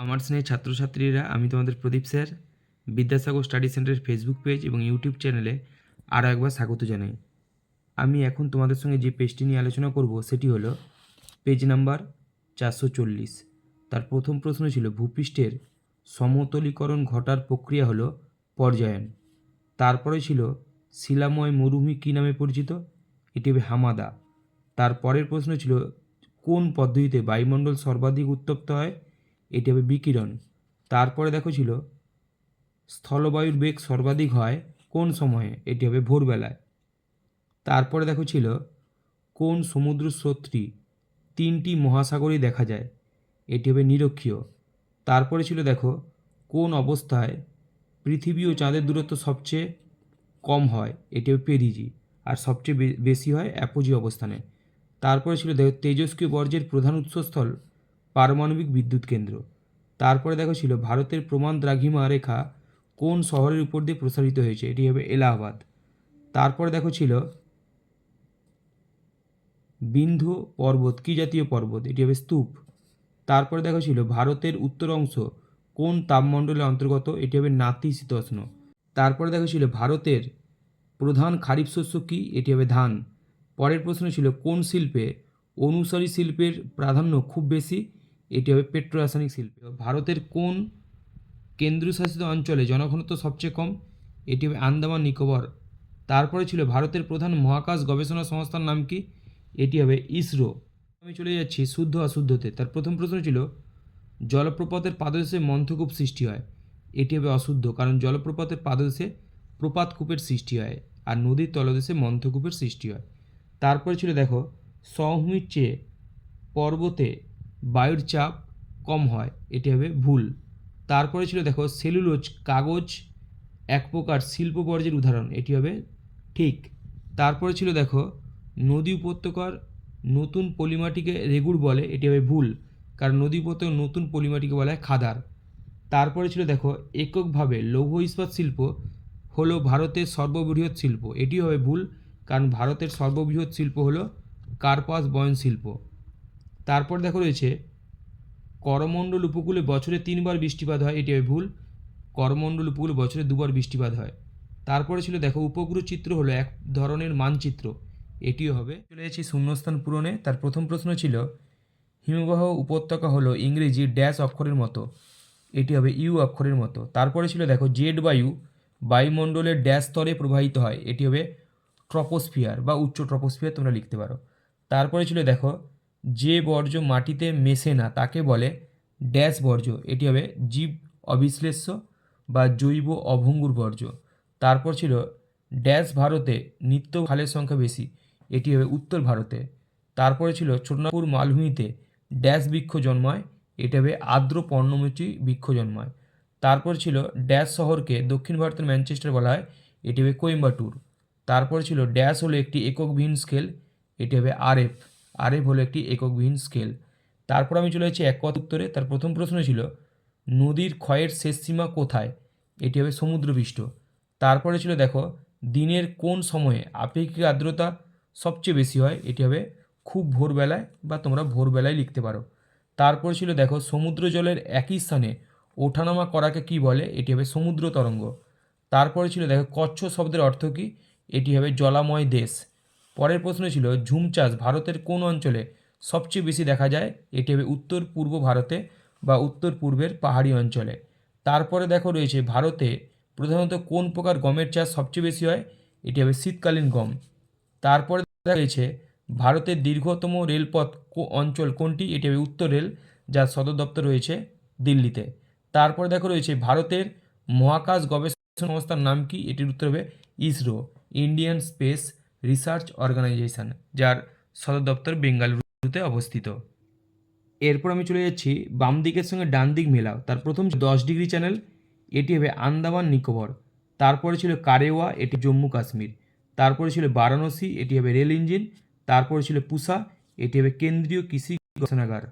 আমার স্নেহের ছাত্রছাত্রীরা, আমি তোমাদের প্রদীপ স্যার, বিদ্যাসাগর স্টাডি সেন্টারের ফেসবুক পেজ এবং ইউটিউব চ্যানেলে আরও একবার স্বাগত জানাই। আমি এখন তোমাদের সঙ্গে যে পেজটি নিয়ে আলোচনা করব, সেটি হলো পেজ নাম্বার চারশো চল্লিশ। তার প্রথম প্রশ্ন ছিল, ভূপৃষ্ঠের সমতলীকরণ ঘটার প্রক্রিয়া হলো পর্যায়ন। তারপরে ছিল, শিলাময় মরুভূমি কী নামে পরিচিত? এটি হবে হামাদা। তারপরের প্রশ্ন ছিল, কোন পদ্ধতিতে বায়ুমণ্ডল সর্বাধিক উত্তপ্ত হয়? এটি হবে বিকিরণ। তারপরে দেখো ছিল, স্থলবায়ুর বেগ সর্বাধিক হয় কোন সময়ে? এটি হবে ভোরবেলায়। তারপরে দেখো ছিল, কোন সমুদ্র স্রোতটি তিনটি মহাসাগরেই দেখা যায়? এটি হবে নিরক্ষীয়। তারপরে ছিল দেখো, কোন অবস্থায় পৃথিবী ও চাঁদের দূরত্ব সবচেয়ে কম হয়? এটি হবে পেরিজি, আর সবচেয়ে বেশি হয় অ্যাপোজি অবস্থানে। তারপরে ছিল দেখো, তেজস্ক্রিয় বর্জ্যের প্রধান উৎসস্থল পারমাণবিক বিদ্যুৎ কেন্দ্র। তারপরে দেখো ছিল ভারতের প্রমাণ দ্রাঘিমা রেখা কোন শহরের উপর দিয়ে প্রসারিত হয়েছে, এটি হবে এলাহাবাদ। তারপরে দেখো ছিল বিন্ধু পর্বত, কী জাতীয় পর্বত? এটি হবে স্তূপ। তারপরে দেখো ছিল ভারতের উত্তর অংশ কোন তাপমণ্ডলের অন্তর্গত? এটি হবে নাতিশীতোষ্ণ তারপরে দেখো ছিল ভারতের প্রধান খারিফ শস্য কী? এটি হবে ধান। পরের প্রশ্ন ছিল কোন শিল্পে অনুসারী শিল্পের প্রাধান্য খুব বেশি? এটি হবে পেট্রোরাসায়নিক শিল্প। ভারতের কোন কেন্দ্রশাসিত অঞ্চলে জনঘনত্ব সবচেয়ে কম? এটি হবে আন্দামান, নিকোবর। তারপরে ছিল ভারতের প্রধান মহাকাশ গবেষণা সংস্থার নাম কি? এটি হবে ইসরো। আমি চলে যাচ্ছি শুদ্ধ অশুদ্ধতে। তার প্রথম প্রশ্ন ছিল, জলপ্রপাতের পাদদেশে মন্থকূপ সৃষ্টি হয়। এটি হবে অশুদ্ধ, কারণ জলপ্রপাতের পাদদেশে প্রপাতকূপের সৃষ্টি হয় আর নদীর তলদেশে মন্থকূপের সৃষ্টি হয়। তারপরে ছিল, দেখো সমভূমির চেয়ে পর্বতে বায়ুর চাপ কম হয়, এটি হবে ভুল। তারপরে ছিল দেখো সেলুলোজ কাগজ, এক প্রকার শিল্প বর্জ্যের উদাহরণ, এটি হবে ঠিক। তারপরে ছিল দেখো নদী উপত্যকার নতুন পলিমাটিকে রেগুড় বলে, এটি হবে ভুল, কারণ নদী উপত্যকার নতুন পলিমাটিকে বলা হয় খাদার। তারপরে ছিল দেখো এককভাবে লৌহ ইস্পাত শিল্প হলো ভারতের সর্ববৃহৎ শিল্প এটি হবে ভুল, কারণ ভারতের সর্ববৃহৎ শিল্প হলো কার্পাস বয়ন শিল্প। তারপর দেখো রয়েছে, করমণ্ডল উপকূলে বছরে তিনবার বৃষ্টিপাত হয়, এটি ভুল, করমণ্ডল উপকূলে বছরে দুবার বৃষ্টিপাত হয়। তারপরে ছিল দেখো উপগ্রহ চিত্র হলো এক ধরনের মানচিত্র, এটিও হবে। চলে যাচ্ছি শূন্যস্থান পূরণে, তার প্রথম প্রশ্ন ছিল, হিমবাহ উপত্যকা হলো ইংরেজি ড্যাশ অক্ষরের মতো, এটি হবে ইউ অক্ষরের মতো। তারপরে ছিল দেখো জেড বায়ু, বায়ুমণ্ডলের ড্যাশ স্তরে প্রবাহিত হয়, এটি হবে ট্রপোস্ফিয়ার বা উচ্চ ট্রপোস্ফিয়ার তোমরা লিখতে পারো। তারপরে ছিল দেখো যে বর্জ্য মাটিতে মেশে না, তাকে বলে ড্যাশ বর্জ্য। এটি হবে জীব অবিশ্লেষ্য বা জৈব অভঙ্গুর বর্জ্য। তারপর ছিল ড্যাশ ভারতে নিত্য খালের সংখ্যা বেশি। এটি হবে উত্তর ভারতে। তারপরে ছিল ছোটনাপুর মালভূমিতে ড্যাশ বৃক্ষ জন্মায়। এটি হবে আর্দ্র পর্ণমোচী বৃক্ষ জন্মায়। তারপর ছিল ড্যাশ শহরকে দক্ষিণ ভারতের ম্যানচেস্টার বলা হয়। এটি হবে কোয়েম্বাটুর। তারপর ছিল ড্যাশ হলো একটি এককবিহীন স্কেল এটি হবে আরএফ। আরএফ হলো একটি এককবিহীন স্কেল তারপর আমি চলে যাচ্ছি এক কথা উত্তরে। তার প্রথম প্রশ্ন ছিল, নদীর ক্ষয়ের শেষ সীমা কোথায়? এটি হবে সমুদ্রপৃষ্ঠ। তারপরে ছিল, দেখো, দিনের কোন সময়ে আপেক্ষিক আর্দ্রতা সবচেয়ে বেশি হয়? এটি হবে খুব ভোরবেলায় বা তোমরা ভোরবেলায় লিখতে পারো। তারপর ছিল, দেখো, সমুদ্র জলের একই স্থানে ওঠানামা করাকে কি বলে? এটি হবে সমুদ্র তরঙ্গ। তারপরে ছিল, দেখো, কচ্ছ শব্দের অর্থ কী? এটি হবে জলাময় দেশ। পরের প্রশ্ন ছিল, ঝুম চাষ ভারতের কোন অঞ্চলে সবচেয়ে বেশি দেখা যায়? এটি হবে উত্তর পূর্ব ভারতে বা উত্তর পূর্বের পাহাড়ি অঞ্চলে। তারপরে দেখো রয়েছে, ভারতে প্রধানত কোন প্রকার গমের চাষ সবচেয়ে বেশি হয়? এটি হবে শীতকালীন গম। তারপরে দেখা রয়েছে, ভারতের দীর্ঘতম রেলপথ অঞ্চল কোনটি? এটি হবে উত্তর রেল যার সদর দপ্তর রয়েছে দিল্লিতে। তারপরে দেখো রয়েছে, ভারতের মহাকাশ গবেষণা সংস্থার নাম কি? এটির উত্তর হবে ISRO, Indian Space Research Organisation, যার সদর দপ্তর বেঙ্গালুরুতে অবস্থিত। এরপর আমি চলে যাচ্ছি বাম দিকের সঙ্গে ডান দিক মেলাও। তার প্রথম দশ ডিগ্রি চ্যানেল, এটি হবে আন্দামান, নিকোবর। তারপরে ছিল কারেওয়া, এটি জম্মু কাশ্মীর। তারপরে ছিল বারাণসী, এটি হবে রেল ইঞ্জিন। তারপরে ছিল পুসা, এটি হবে কেন্দ্রীয় কৃষি গবেষণাগার।